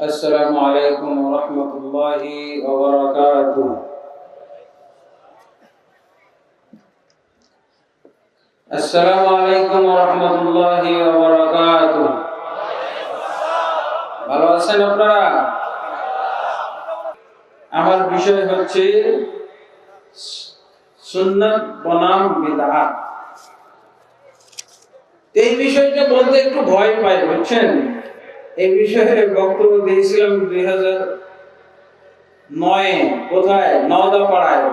السلام عليكم ورحمة الله وبركاته السلام عليكم ورحمة الله وبركاته ভালো আছেন আপনারা আমার বিষয় হচ্ছে সুন্নাত বনাম বিদআত এই বিষয়টা বলতে একটু ভয় পাই বুঝছেন এই বিষয়ে বক্তব্য দিয়েছিলাম দুই হাজার নয়, কোথায়? নওদা পাড়ায়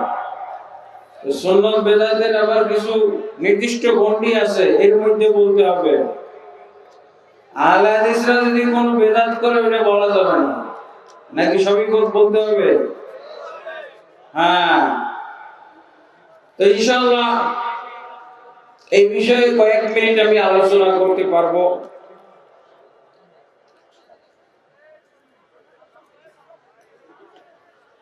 তো সুন্নত বেদাতের আবার কিছু নির্দিষ্ট গণ্ডি আছে, এর মধ্যে বলতে হবে। আহলে যদি কোনো বেদাত করে, ওটা বলা যাবে না। নাকি সবই বলতে হবে? হ্যাঁ। তো ইনশাআল্লাহ এই বিষয়ে কয়েক মিনিট আমি আলোচনা করতে পারব।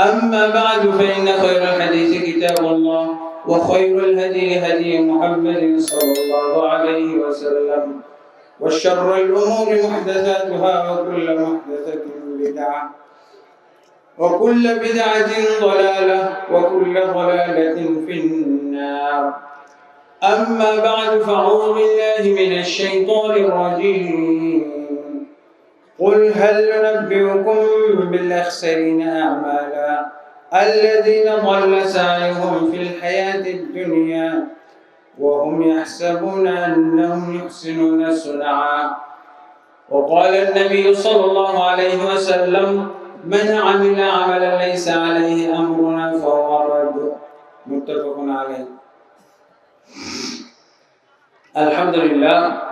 أما بعد فإن خير الحديث كتاب الله وخير الهدي هدي محمد صلى الله عليه وسلم وشر الأمور محدثاتها وكل محدثة بدعة وكل بدعة ضلالة وكل ضلالة في النار. أما بعد فأعوذ بالله من الشيطان الرجيم. قل هل ننبئكم بالأخسرين أعمالا الذين ضل سعيهم في الحياة الدنيا وهم يحسبون أنهم يحسنون صنعا وقال النبي صلى الله عليه وسلم من عمل عملا ليس عليه أمرنا فهو رد متفق عليه. الحمد لله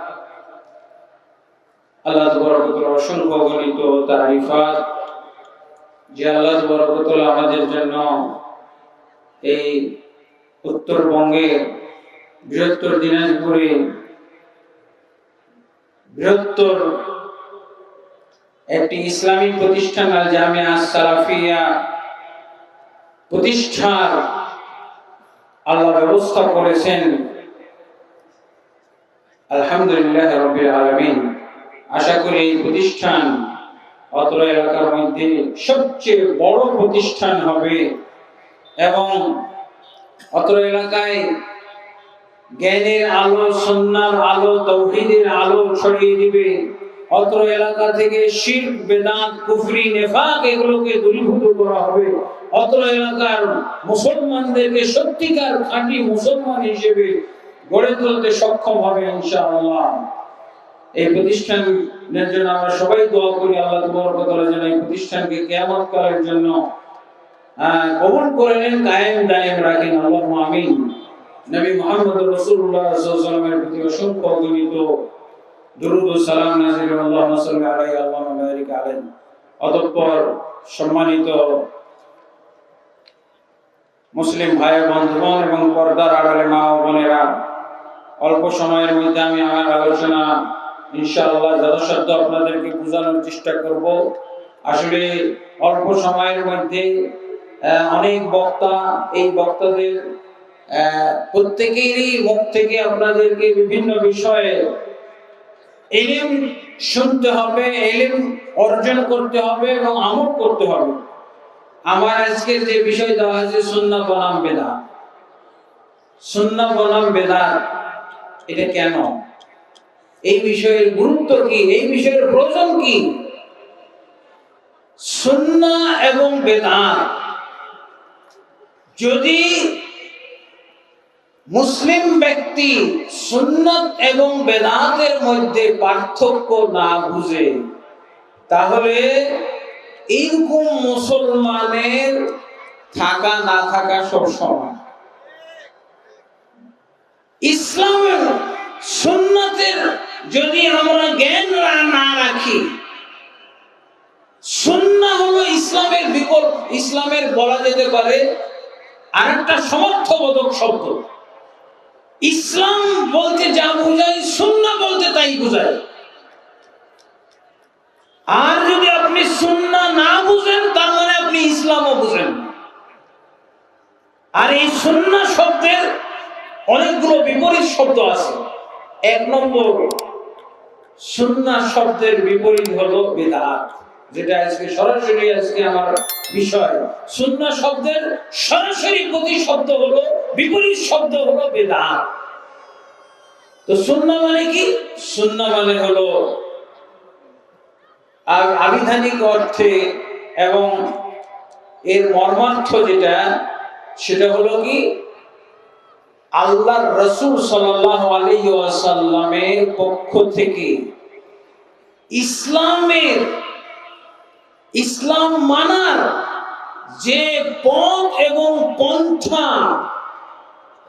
আল্লাহ তবরকতল অসংখ্য গণিত তার আমাদের জন্য এই উত্তরবঙ্গে বৃহত্তর দিনাজপুরে বৃহত্তর একটি ইসলামী প্রতিষ্ঠান, আল জামিয়া সালাফিয়া প্রতিষ্ঠার আল্লাহ ব্যবস্থা করেছেন। আলহামদুলিল্লাহ রবিল আলমিন। আশা করি এই প্রতিষ্ঠান অত্র এলাকার মধ্যে সবচেয়ে বড় প্রতিষ্ঠান হবে এবং অত্র এলাকায় জ্ঞানের আলো, সন্ন্যার আলো, তৌহিদের আলো ছড়িয়ে দিবে। অত্র এলাকা থেকে শির বেদাত, কুফরি, নেফাক এগুলোকে দূরীভূত করা হবে। অত্র এলাকার মুসলমানদেরকে সত্যিকার খাঁটি মুসলমান হিসেবে গড়ে তুলতে সক্ষম হবে ইনশাআল্লাহ। এই প্রতিষ্ঠানের জন্য আমরা সবাই দোয়া করি, আল্লাহ তবরকতলা যেন এই প্রতিষ্ঠানকে কেয়ামত করার জন্য করে নেন, কায়েম, দায়েম রাখেন। আল্লাহ আমিন। নবী মোহাম্মদ রসুল্লাহ সাল্লামের প্রতি অসংখ্য অগণিত দুরুদ ও সালাম নাজির আল্লাহ আলাইহি আল্লাহ আলাইহি। অতঃপর সম্মানিত মুসলিম ভাই বন্ধুগণ এবং পর্দার আড়ালে মা বোনেরা, অল্প সময়ের মধ্যে আমি আমার আলোচনা ইনশাআল্লাহ যথাসাধ্য আপনাদেরকে বোঝানোর চেষ্টা করব। আসলে অল্প সময়ের মধ্যে অনেক বক্তা, এই বক্তাদের প্রত্যেকেরই মুখ থেকে আপনাদেরকে বিভিন্ন বিষয়ে এলিম শুনতে হবে, এলিম অর্জন করতে হবে এবং আমল করতে হবে। আমার আজকে যে বিষয় দেওয়া হয়েছে, সুন্না বনাম বেদা সুন্না বনাম বেদা এটা কেন? এই বিষয়ের গুরুত্ব কি? এই বিষয়ের প্রয়োজন কি? সুন্না এবং বেদাত। যদি মুসলিম ব্যক্তি সুন্নত এবং বেদাতের মধ্যে পার্থক্য না বুঝে, তাহলে এইরকম মুসলমানের থাকা না থাকা সব সমান। ইসলামের সুন্নতের যদি আমরা জ্ঞান না রাখি, সুন্না হলো ইসলামের বিকল্প, ইসলামের বলা যেতে পারে আর একটা সমর্থবোধক শব্দ। ইসলাম বলতে যা বোঝায়, সুন্না বলতে তাই বোঝায়। আর যদি আপনি সুন্না না বুঝেন, তার মানে আপনি ইসলামও বুঝেন আর এই সুন্না শব্দের অনেকগুলো বিপরীত শব্দ আছে। এক নম্বর সুন্না শব্দের বিপরীত হলো বেদাত, যেটা আজকে সরাসরি আজকে আমার বিষয়। সুন্না শব্দের সরাসরি প্রতি শব্দ হলো, বিপরীত শব্দ হলো বেদাত। তো সুন্না মানে কি? সুন্না মানে হলো আর আবিধানিক অর্থে এবং এর মর্মার্থ যেটা, সেটা হলো কি? আল্লাহর রসুল সাল্লাহ আলাইসাল্লামের পক্ষ থেকে ইসলামের, ইসলাম মানার যে পথ এবং পন্থা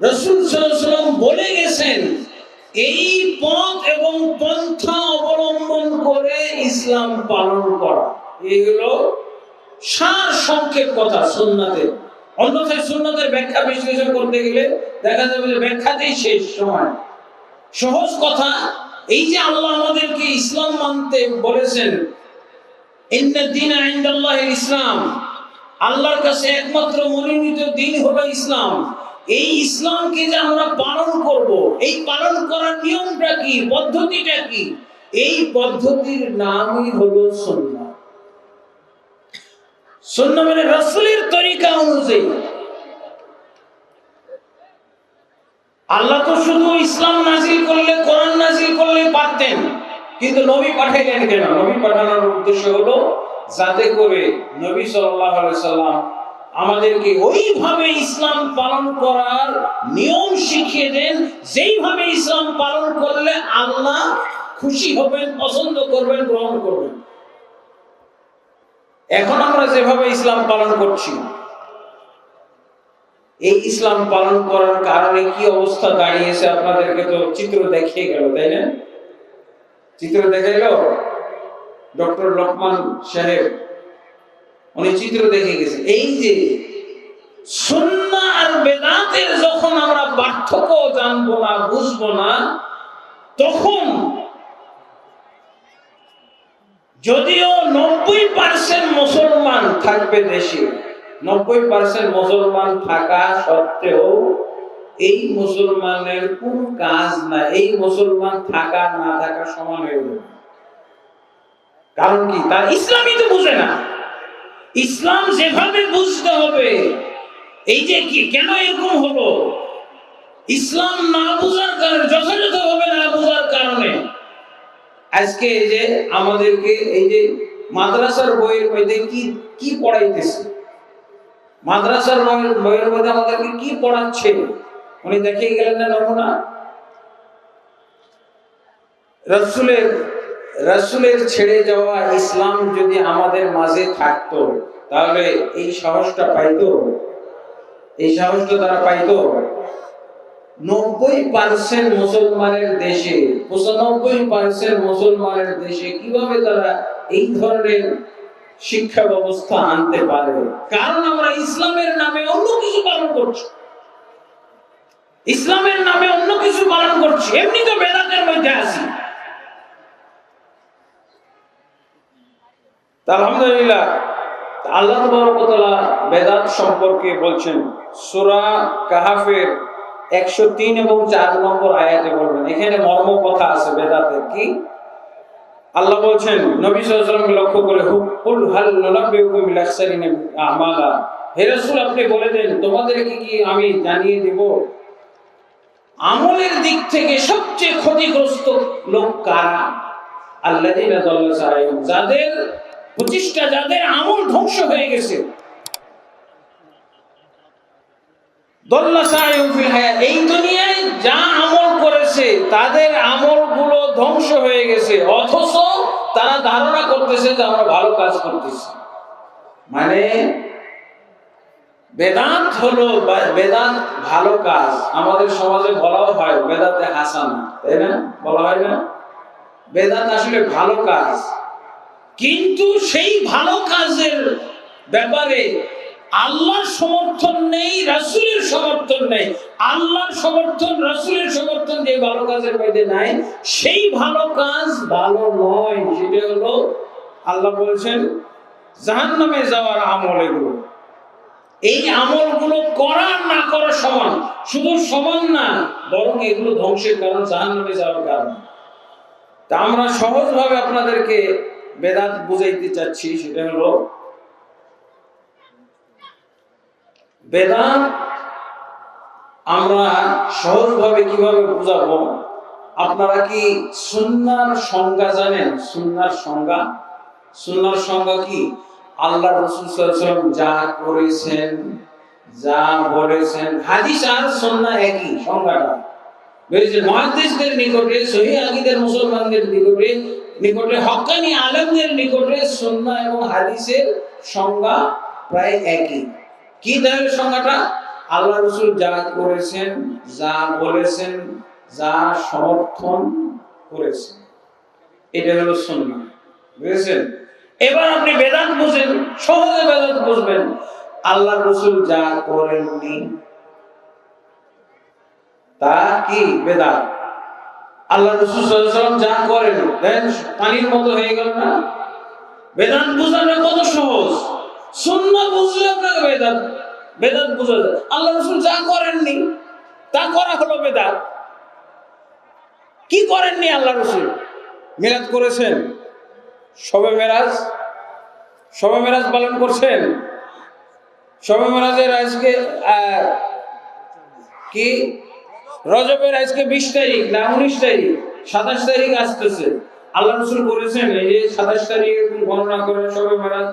রসুল সাল্লাম বলে গেছেন, এই পথ এবং পন্থা অবলম্বন করে ইসলাম পালন করা। এগুলো সার সংক্ষেপ কথা, সুন্নাতের। অন্যথায় সুন্নাতের ব্যাখ্যা বিশ্লেষণ করতে গেলে দেখা যাবে যে ব্যাখ্যাতেই শেষ সময়। সহজ কথা, এই যে আল্লাহ আমাদেরকে ইসলাম মানতে বলেছেন ইসলাম আল্লাহর কাছে একমাত্র মনোনীত দিন হলো ইসলাম। এই ইসলামকে যে আমরা পালন করব, এই পালন করার নিয়মটা কি, পদ্ধতিটা কি? এই পদ্ধতির নামই হলো সুন্নাহ আল্লাহ তো শুধু ইসলাম নাজিল করলে, কোরআন নাজিল করলে পারতেন, কিন্তু নবী পাঠাইলেন কেন? নবী পাঠানোর উদ্দেশ্য হলো, যাতে করে নবী সাল্লাম আমাদেরকে ওইভাবে ইসলাম পালন করার নিয়ম শিখিয়ে দেন, যেইভাবে ইসলাম পালন করলে আল্লাহ খুশি হবেন, পছন্দ করবেন, গ্রহণ করবেন। এখন আমরা যেভাবে ইসলাম পালন করছি, এই ইসলাম পালন করার কারণে কি অবস্থা দাঁড়িয়েছে আপনাদেরকে তো চিত্র দেখিয়ে গেল, তাই না? চিত্র দেখাইল ডক্টর লোকমান সাহেব, উনি চিত্র দেখে গেছে। এই যে আর বেদাতের যখন আমরা পার্থক্য জানব না, বুঝব না, তখন যদিও নব্বই পার্সেন্ট মুসলমান থাকবে দেশে, নব্বই পার্সেন্ট মুসলমান থাকা সত্ত্বেও এই মুসলমানের কোন কাজ না এই মুসলমান থাকা, না থাকা সমান হয়ে যাবে কারণ কি? তার ইসলামই তো বুঝে না। ইসলাম যেভাবে বুঝতে হবে, এই যে কি কেন এরকম হলো? ইসলাম না বুঝার আজকে এই যে আমাদেরকে এই যে মাদ্রাসার বইয়ের মধ্যে কি কি পড়াইতেছে? মাদ্রাসার বইয়ের মধ্যে আমাদেরকে কি পড়াচ্ছে? উনি দেখিয়ে গেলেন না নমুনা রসুলের রসুলের ছেড়ে যাওয়া ইসলাম যদি আমাদের মাঝে থাকতো, তাহলে এই সাহসটা পাইতো? এই সাহসটা তারা পাইতো? নব্বই পার্সেন্ট মুসলমানের দেশে, পঁচানব্বই পার্সেন্ট মুসলমানের দেশে কীভাবে তারা এই ধরনের শিক্ষা ব্যবস্থা আনতে পারে? কারণ আমরা ইসলামের নামে অন্য কিছু পালন করছি। ইসলামের নামে অন্য কিছু পালন করছি। এমনি তো বেদাতের মধ্যে আছি। আলহামদুলিল্লাহ আল্লাহ বেদাত সম্পর্কে বলছেন, সুরা কাহাফের একশো তিন এবং চার নম্বর আয়াতে বলবেন, এখানে মর্ম কথা আছে বেদাতে কি? আল্লাহ বলছেন, নবী সাল্লাল্লাহু লক্ষ্য করে হুল হাল নুনাব্বিউকুম বিল আখসারিনা আমালা। হে রাসূল, আপনি বলে দেন, তোমাদেরকে কি আমি জানিয়ে দেব? আমলের দিক থেকে সবচেয়ে ক্ষতিগ্রস্ত লোক কারা? আল্লাযীনা সারাইহুম, যাদের প্রতিষ্ঠা, যাদের আমল ধ্বংস হয়ে গেছে এই দুনিয়ায় যা আমল করেছে, তাদের আমলগুলো ধ্বংস হয়ে গেছে। অথচ তারা ধারণা করতেছে যে আমরা ভালো কাজ করতেছি। মানে বেদান্ত হলো বেদান্ত ভালো কাজ। আমাদের সমাজে বলাও হয় বেদাতে হাসান। তাই না? বলা হয় না? বেদান্ত আসলে ভালো কাজ। কিন্তু সেই ভালো কাজের ব্যাপারে আল্লাহর সমর্থন নেই, রাসূলের সমর্থন নেই। আল্লাহর সমর্থন, রাসূলের সমর্থন যে ভালো কাজের মধ্যে নাই, সেই ভালো কাজ ভালো নয়। সেটা হলো আল্লাহ বলেছেন, জাহান্নামে যাওয়ার আমল এগুলো। এই আমলগুলো করা না করা সমান। শুধু সমান না, বরং এগুলো ধ্বংসের কারণ জাহান্নামে যাওয়ার কারণ। তা আমরা সহজভাবে আপনাদেরকে বেদাত বুঝাইতে চাচ্ছি, সেটা হলো বেদাত আমরা সহজভাবে কীভাবে বুঝাবো? আপনারা কি সুন্নার সংজ্ঞা জানেন? সুন্নার সংজ্ঞা? সুন্নার সংজ্ঞা কি? আল্লাহ রসুল যা করেছেন, যা বলেছেন, হাদিস আর সুন্নাহ একই সংজ্ঞাটা। বুঝেছে মহাদিসদের নিকটে সহি আগিদের মুসলমানদের নিকটে নিকটে, হক্কানি আলেমদের নিকটে সুন্নাহ এবং হাদিসের সংজ্ঞা প্রায় একই। কি তাহলে সংজ্ঞাটা আল্লাহ রসুল যা করেছেন, যা বলেছেন, যা সমর্থন করেছেন। এটা হলো সুন্নাহ। বুঝেছেন? এবার আপনি বেদান্ত বুঝেন, সহজে বেদান্ত বুঝবেন। আল্লাহ রসুল যা করেননি, তা কি বেদাত? আল্লাহ রসুল যা করেন পানির মতো হয়ে গেল না? বেদান্ত বোঝানো কত সহজ? শূন্য বুঝলে আপনাকে বেদাত বেদাত বুঝা যায়। আল্লাহ রসুল যা করেননি, তা করা হলো বেদাত। কি করেননি আল্লাহ রসুল? মেরাজ করেছেন। সবে মেরাজ সবে মেরাজ পালন করছেন। সবে মেরাজের আজকে কি? রজবের আজকে বিশ তারিখ না উনিশ তারিখ? সাতাশ তারিখ আসতেছে। আল্লাহ রসুল করেছেন, এই যে সাতাশ তারিখ গণনা করে সবে মেরাজ।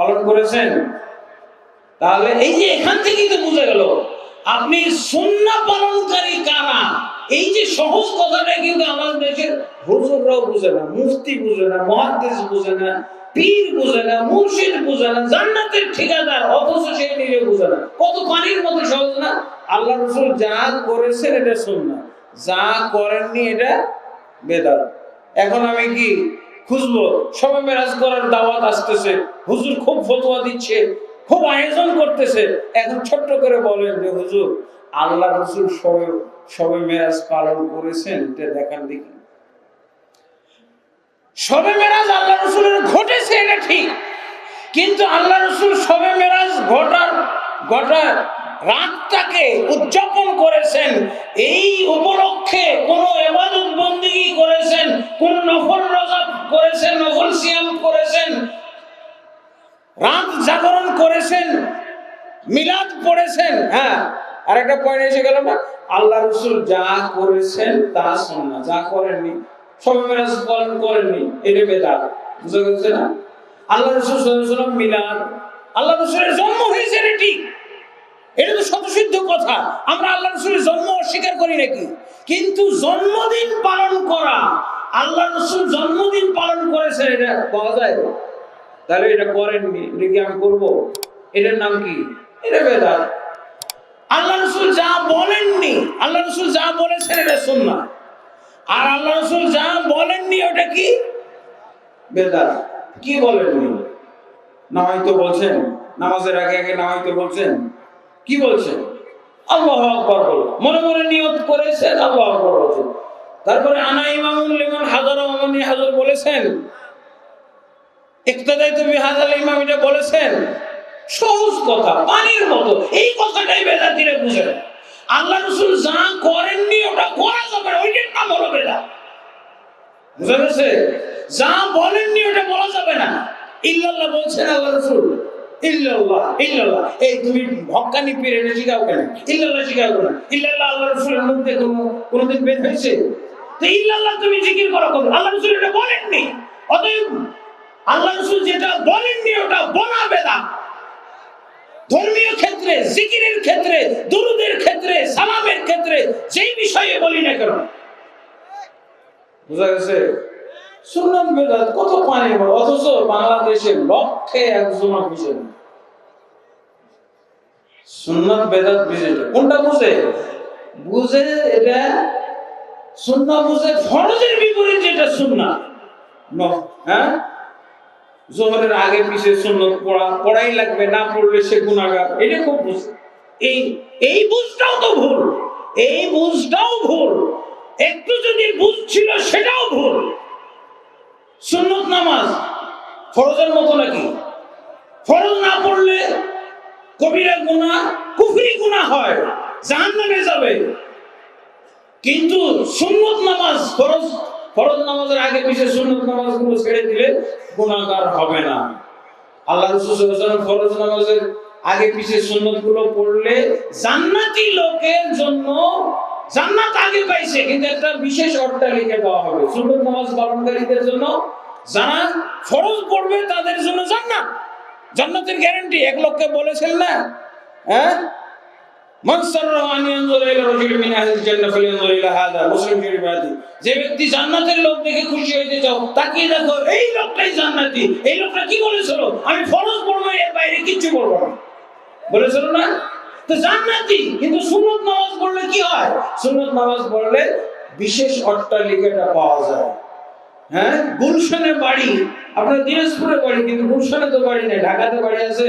পালন করেছেন? তাহলে এই যে এখান থেকেই তো বুঝে গেল, আপনি সুন্না পালনকারী কারা? এই যে সহজ কথাটা কিন্তু আমাদের দেশের হুজুররাও বুঝে না, মুফতি বুঝে না মহাদেশ বুঝে না, পীর বুঝে না, মুর্শিদ বুঝে না, জান্নাতের ঠিকাদার, অথচ সে নিজে বুঝে না। কত পানির মতো সহজ না? আল্লাহ রসুল যা করেছেন এটা সুন্না যা করেননি এটা বেদাত। এখন আমি কি খুঁজবো। সবে মেরাজ করার দাওয়াত আসতেছে। হুজুর খুব ফতোয়া দিচ্ছে, খুব আয়োজন করতেছে। এখন ছোট্ট করে বলেন যে, হুজুর আল্লাহ রসুল সবে সবে মেরাজ পালন করেছেন, এটা দেখান দেখি। সবে মেরাজ আল্লাহ রসুলের ঘটেছে, এটা ঠিক। কিন্তু আল্লাহ রসুল সবে মেরাজ ঘটার ঘটা রাতটাকে উদযাপন করেছেন, এই উপলক্ষে কোন এবাদত বন্দিগি করেছেন, কোন নফল রজা করেছেন, নফল সিয়াম করেছেন রাত জাগরণ করেছেন, মিলাদ পড়েছেন হ্যাঁ। আর একটা পয়েন্ট এসে গেল না? আল্লাহ রসুল যা করেছেন তা শোনা যা করেননি, সবে পালন করেননি, এটা বেদাত, বুঝা গেছে না? আল্লাহ রসুল মিলাদ, আল্লাহ রসুলের জন্ম হয়েছে ঠিক। এটা তো শতসিদ্ধ কথা। আমরা আল্লাহ রসুলের জন্ম অস্বীকার করি নাকি? কিন্তু জন্মদিন পালন করা আল্লাহ রসুল জন্মদিন পালন করেছে এটা পাওয়া যায়? তাহলে এটা করেননি এটা কি আমি করব? এটার নাম কি? এটা বেদাত। আল্লাহ রসুল যা বলেননি, আল্লাহ রসুল যা বলেছেন, এটা শুননা আর আল্লাহ রসুল যা বলেননি, ওটা কি? বেদাত। কি বলেননি? না হয়তো বলছেন। নামাজের আগে আগে না হয়তো বলছেন। কি বলছেন? আল্লাহ আকবর বলো। মনে মনে নিয়ত করেছেন, আল্লাহ আকবর বলছেন। তারপরে আনা ইমামুল লিমান হাজার অমনি হাজার বলেছেন। ইকতাদাই তুমি হাজার ইমাম এটা বলেছেন। সহজ কথা, পানির মতো। এই কথাটাই বেদাতিরা বুঝে। আল্লাহ রসুল যা করেননি ওটা করা যাবে ওইটার নাম হলো বেদা। বুঝা গেছে? যা বলেননি ওটা বলা যাবে না। ইল্লাল্লাহ বলছেন আল্লাহ রসুল ইল্লাল্লাহ ইল্লাল্লাহ। এই তুমি কেন? ইল্লাল্লাহ কোনোদিন তো ইল্লাল্লাহ তুমি জিকির করো অতএব ওটা ধর্মীয় ক্ষেত্রে, জিকিরের ক্ষেত্রে, দুরুদের ক্ষেত্রে, সালামের ক্ষেত্রে, যেই বিষয়ে বলি না কেন। বুঝা গেছে? সুন্নাত বেদাত, কত পানি বড় অথচ বাংলাদেশে লক্ষে একজন বেদাত কোনটা বুঝে? বুঝে এটা সুন্না বুঝে ফরজের বিপরীত যেটা সুন্না হ্যাঁ? জোহরের আগে পিছে সুন্নত পড়া, পড়াই লাগবে, না পড়লে সে গুণাগার এটা খুব বুঝ। এই এই বুঝটাও তো ভুল। এই বুঝটাও ভুল। একটু যদি বুঝ ছিল সেটাও ভুল। সুন্নত নামাজ ফরজের মতো নাকি? ফরজ না পড়লে কবিরা গুণা কুফরি গুণা হয় জাহান নামে যাবে। কিন্তু সুন্নত নামাজ ফরজ ফরজ নামাজের আগে পিছিয়ে সুন্নত নামাজগুলো ছেড়ে দিলে গুণাগার হবে না। আল্লাহ রসুল ফরজ নামাজের আগে পিছিয়ে সুন্নতগুলো পড়লে জান্নাতি লোকের জন্য জান্নাত আগে পাইছে, কিন্তু একটা বিশেষ অট্টালিকা দেওয়া হবে। সুন্নত নামাজ পালনকারীদের জন্য যারা ফরজ পড়বে, তাদের জন্য জান্নাত। জান্নাতের গ্যারান্টি এক লোককে বলেছেন না? হ্যাঁ? যে ব্যক্তি জান্নাতের লোক দেখে খুশি হইতে চাও তাকিয়ে দেখো, এই লোকটাই জান্নাতি। এই লোকটা কি বলেছিল? আমি ফরজ পড়ব, এর বাইরে কিচ্ছু করব না। বলেছিল না? তো জান্নাতি, কিন্তু সুন্নত নামাজ পড়লে কি হয়? সুন্নত নামাজ পড়লে বিশেষ অট্টালিকাটা পাওয়া যায়। হ্যাঁ? গুলশানে বাড়ি, আপনার দিনাজপুরে বাড়ি, কিন্তু গুলশানে তো বাড়ি নেই, ঢাকাতে বাড়ি আছে।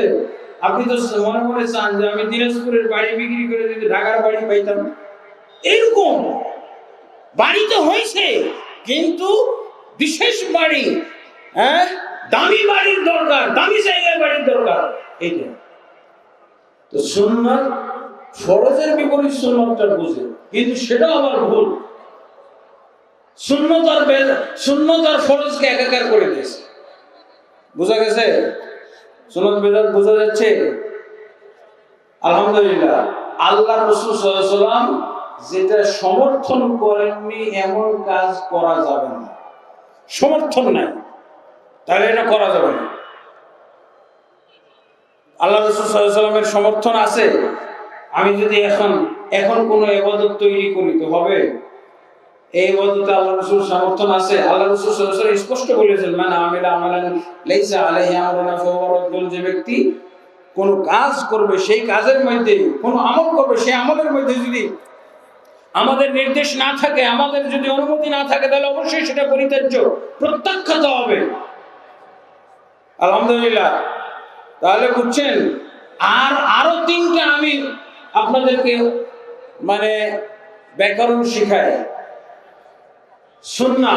আপনি তো মনে মনে চান যে আমি দিনাজপুরের বাড়ি বিক্রি করে যদি ঢাকার বাড়ি পাইতাম। এরকম। বাড়ি তো হয়েছে, কিন্তু বিশেষ বাড়ি হ্যাঁ? দামি বাড়ির দরকার, দামি জায়গায় বাড়ির দরকার। এইটা তো সুন্নাত ফরজের বিপরীত সুন্নতটা বুঝে। কিন্তু সেটা আবার ভুল। সুন্নত আর ফরজকে একাকার করে দিয়েছে। বোঝা গেছে? সুন্নত, বেদাত বোঝা যাচ্ছে? আলহামদুলিল্লাহ, আল্লাহ রসুল সাল্লাম যেটা সমর্থন করেননি, এমন কাজ করা যাবে না। সমর্থন নাই। তাহলে এটা করা যাবে না। আল্লাহ রসুল সাল্লামের সমর্থন আছে? আমি যদি এখন এখন কোনো এবাদত তৈরি করি তো হবে? এই ইবাদতে আল্লাহ রসুল সমর্থন আছে? আল্লাহ রসুল স্পষ্ট বলেছেন মানে আমিলা আমালান যে ব্যক্তি কোন কাজ করবে, সেই কাজের মধ্যে, কোন আমল করবে, সেই আমলের মধ্যে যদি আমাদের নির্দেশ না থাকে, আমাদের যদি অনুমতি না থাকে, তাহলে অবশ্যই সেটা পরিত্যাজ্য, প্রত্যাখ্যাত হবে। আলহামদুলিল্লাহ। তাহলে বুঝছেন? আর আরও তিনটা আমি আপনাদেরকে মানে ব্যাকরণ শিখাই। সুন্না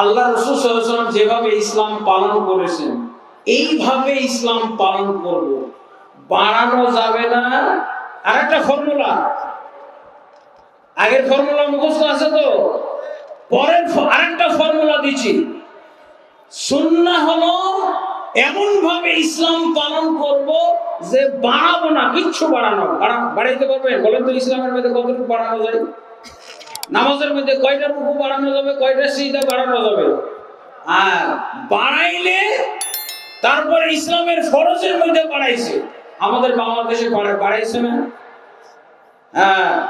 আল্লাহ রসুল যেভাবে ইসলাম পালন করেছেন, এইভাবে ইসলাম পালন করব। বাড়ানো যাবে না। আর একটা ফর্মুলা। আগের ফর্মুলা মুখস্থ আছে তো? পরের আরেকটা ফর্মুলা দিচ্ছি। সুন্না হলো এমন ভাবে ইসলাম পালন করব যে বাড়াবো না, কিচ্ছু বাড়ানো বাড়া- বাড়াইতে পারবে? বলেন তো ইসলামের মধ্যে কতটুকু বাড়ানো যায়? নামাজের মধ্যে কয়টা রুকু বাড়ানো যাবে, কয়টা সিজদা বাড়ানো যাবে? আর বাড়াইলে তারপরে ইসলামের ফরজের মধ্যে বাড়াইছে। আমাদের বাংলাদেশে বাড়া- বাড়াইছে না। হ্যাঁ।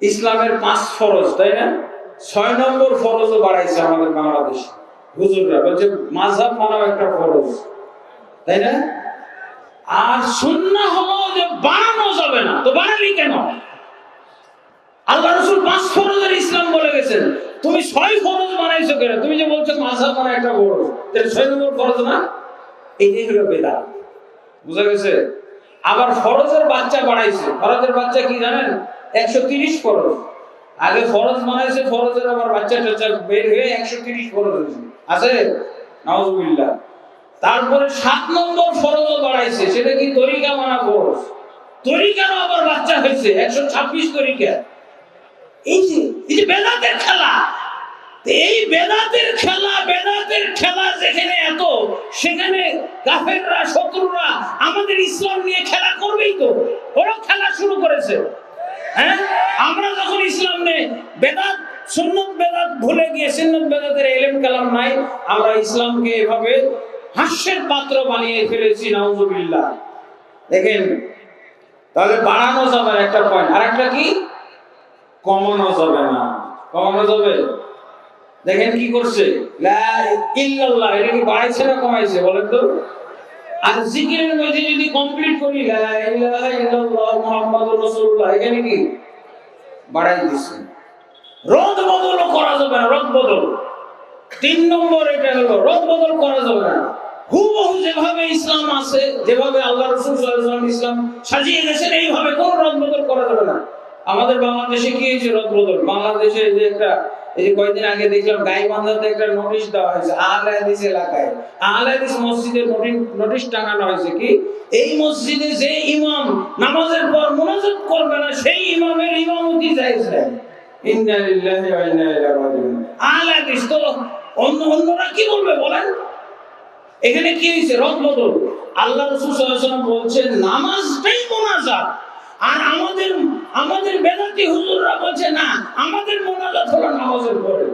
ইসলামের পাঁচ ফরজ, তাই না? ছয় নম্বর ফরজও বাড়াইছে আমাদের বাংলাদেশ। হুজুররা বলছে, মাঝহাব মানাও একটা ফরজ। তাই না? আর সুন্না হলো যে বাড়ানো যাবে না। তো বাড়ালি কেন? আল্লাহ রসুল পাঁচ ফরজের ইসলাম বলে গেছেন। তুমি ছয় ফরজ বানাইছো কেন? তুমি যে বলছো মাঝহাব মানে একটা ফরজ, তাহলে ছয় নম্বর ফরজ না? এইটাই হলো বেদা বুঝা গেছে? আবার ফরজের বাচ্চা বাড়াইছে ফরজের বাচ্চা কি জানেন? একশো তিরিশ ফরজ। আগে ফরজ বানাইছে, ফরজের আবার বাচ্চা টাচ্চা বের হয়ে একশো তিরিশ ফরজ হয়েছে। আছে? নওয়াজুবিল্লাহ তারপরে সাত নম্বর ফরজও বাড়াইছে সেটা কি তরিকা মানা ফরজ? তরিকারও আবার বাচ্চা হয়েছে, একশো ছাব্বিশ তরিকা। এই যে এই যে বেদাতের খেলা এই বেদাতের খেলা বেদাতের খেলা যেখানে এত, সেখানে কাফেররা, শত্রুরা আমাদের ইসলাম নিয়ে খেলা করবেই তো। ওরা খেলা শুরু করেছে। হ্যাঁ? আমরা যখন ইসলাম নেই বেদাত সুন্নত বেদাত ভুলে গিয়ে সুন্নত বেদাতের এলেম কালাম নাই। আমরা ইসলামকে এভাবে হাস্যের পাত্র বানিয়ে ফেলেছি, নাউজুবিল্লাহ। দেখেন, তাহলে বাড়ানো যাবে একটা পয়েন্ট আর একটা কি? কমানো যাবে না। কমানো যাবে? দেখেন কি করছে? ইল্লাল্লাহ, এটা কি বাড়াইছে না কমাইছে, বলেন তো। আর জিকিরের মধ্যে যদি কমপ্লিট করি, লা ইলাহা ইল্লাল্লাহ মুহাম্মাদুর রাসূলুল্লাহ, এখানে কি? বাড়াই দিছে। রদ বদলও করা যাবে না, রদ বদল। তিন নম্বর এটা হলো, রদ বদল করা যাবে না। হুবহু যেভাবে ইসলাম আছে, যেভাবে আল্লাহ রসুল ইসলাম সাজিয়ে গেছেন, এইভাবে কোন রদ বদল করা যাবে না। আমাদের বাংলাদেশে কি হয়েছে রদ বদল? বাংলাদেশে যে একটা, এই যে কয়েকদিন আগে দেখলাম গাইবান্ধাতে একটা নোটিশ দেওয়া হয়েছে, আহলে হাদিস এলাকায়। আহলে হাদিস মসজিদে নোটিশ টাঙানো হয়েছে কি? এই মসজিদে যে ইমাম নামাজের পর মুনাজাত করবে না, সেই ইমামের ইমামতি জায়েজ নাই। ইন্না লিল্লাহি ওয়া ইন্না অন্য অন্যরা কি বলবে বলেন? এখানে কি হয়েছে রদ বদল। আল্লাহ রসুল সাল্লাল্লাহু বলছেন, নামাজটাই মোনাজাত। আর আমাদের আমাদের বেদাতি হুজুররা বলছে, না, আমাদের মোনাজাত হলো নামাজের পরে।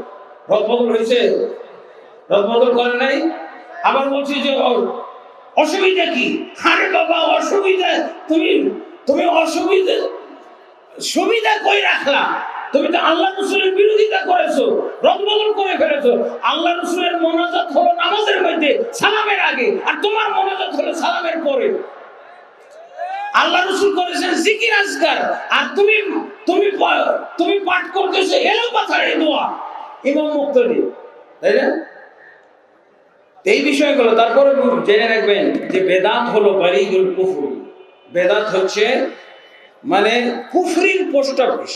রদ বদল হয়েছে রদ বদল করে নাই? আবার বলছি যে অসুবিধা কি? আরে বাবা, অসুবিধা? তুমি তুমি অসুবিধা, সুবিধা কই রাখলা? তুমি তো আল্লাহ রসুলের বিরোধিতা করেছ রদবদল করে ফেলেছো। আল্লাহ রসুলের মোনাজাত হলো নামাজের মধ্যে, সালামের আগে, আর তোমার মোনাজাত হলো সালামের পরে। আল্লাহ রসুল করেছেন জিকির আজকার, আর তুমি তুমি তুমি পাঠ করতেছো এলো পাথারে দোয়া। ইমাম মুক্তদি, তাই না? এই বিষয়গুলো তারপরে জেনে রাখবেন যে বেদাত হলো বারিগুল কুফুর। বেদাত হচ্ছে মানে কুফরির পোস্ট অফিস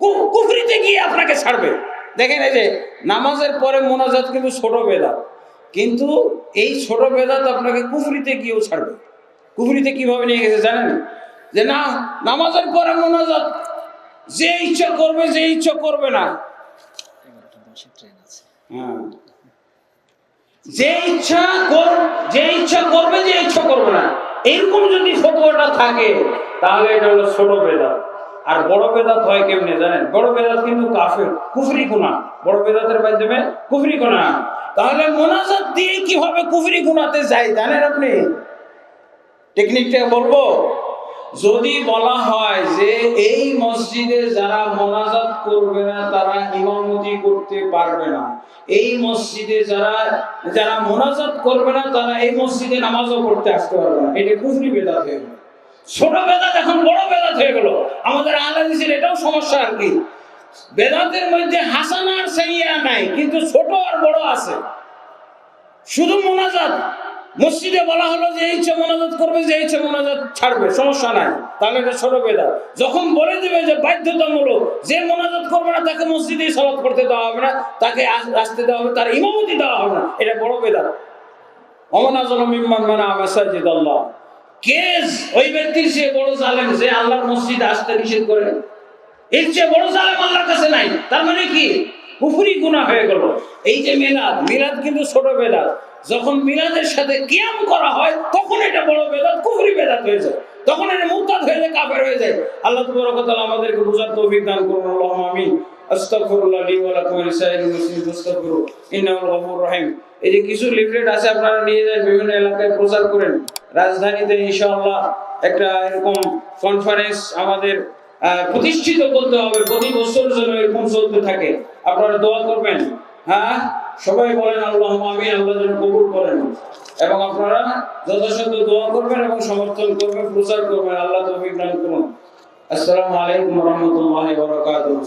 কুফরিতে গিয়ে আপনাকে ছাড়বে। দেখেন এই যে, নামাজের পরে মোনাজাত কিন্তু ছোট বেদাত। কিন্তু এই ছোট বেদাত আপনাকে কুফরিতে গিয়েও ছাড়বে। কুফরিতে কীভাবে নিয়ে গেছে জানেন? যে না, নামাজের পরে মোনাজাত, যে ইচ্ছা করবে, যে ইচ্ছা করবে না। হ্যাঁ। যে ইচ্ছা কর, যে ইচ্ছা করবে, যে ইচ্ছা করবে না। এরকম যদি ফটোটা থাকে, তাহলে এটা হলো ছোট বেদাত। আর বড় বেদাত হয় কেমনে জানেন? বড় বেদাত কিন্তু কাফের, কুফরি গুণা বড় বেদাতের মাধ্যমে কুফরি গুণা তাহলে মোনাজাত দিয়ে কীভাবে কুফরি গুণাতে যায় জানেন আপনি? টেকনিকটা বলব? যদি বলা হয় যে এই মসজিদে যারা মোনাজাত করবে না, তারা ইমামতি করতে পারবে না। এই মসজিদে যারা যারা মোনাজাত করবে না, তারা এই মসজিদে নামাজও পড়তে আসতে পারবে না। এটা কুফরি বেদাত হয়ে ছোট বেদাত এখন বড় বেদাত হয়ে গেল। আমাদের আলাদিসের এটাও সমস্যা আর কি। বেদাতের মধ্যে হাসানা আর সাইয়া নাই, কিন্তু ছোট আর বড় আছে। শুধু মোনাজাত। মসজিদে বলা হলো যে এই ইচ্ছে মোনাজাত করবে, যে এই মোনাজাত ছাড়বে, সমস্যা নাই। তাহলে এটা ছোট বেদা যখন বলে দেবে যে বাধ্যতামূলক, যে মোনাজাত করবে না, তাকে মসজিদে সলাৎ করতে দেওয়া হবে না, তাকে আস- আসতে দেওয়া হবে, তার ইমামতি দেওয়া হবে না। এটা বড় বেদা অমনাজন মিম্মান মানে মাসাজিদ আল্লাহ কে ওই ব্যক্তির বড় জালেম যে আল্লাহর মসজিদে আসতে নিষেধ করে। এর চেয়ে বড় জালেম আল্লাহর কাছে নাই। তার মানে কি? কুফুরি গুনাহ হয়ে গেল। এই যে মিলাদ মিলাদ কিন্তু ছোট বেদাত। যখন মিলাদের সাথে কিয়াম করা হয়, তখন এটা বড় বেদাত, কুফরি বেদাত হয়ে যায়। তখন এটা মুরতাদ হয়ে যায়, কাফের হয়ে যায়। আল্লাহ তাআলা আমাদেরকে তৌফিক দান করুন, আল্লাহুম্মা আমিন। আস্তাগফিরুল্লাহ লি ওয়া লাকুম ইন্নাহুল গফুরুর রহিম। এই যে কিছু লিফলেট আছে, আপনারা নিয়ে যান, বিভিন্ন এলাকায় প্রচার করেন। রাজধানীতে ইনশাআল্লাহ একটা এরকম কনফারেন্স আমাদের প্রতিষ্ঠিত করতে হবে। প্রতি বছর যেন এরকম চলতে থাকে। আপনারা দোয়া করবেন। হ্যাঁ? সবাই বলেন, আল্লাহ, আমিন, আল্লাহ যেন কবুল করেন। এবং আপনারা যথাসাধ্য দোয়া করবেন এবং সমর্থন করবেন, প্রচার করবেন। আল্লাহ তৌফিক দান করুন। আসসালামু আলাইকুম রহমতুল্লাহ বরকাতুহ।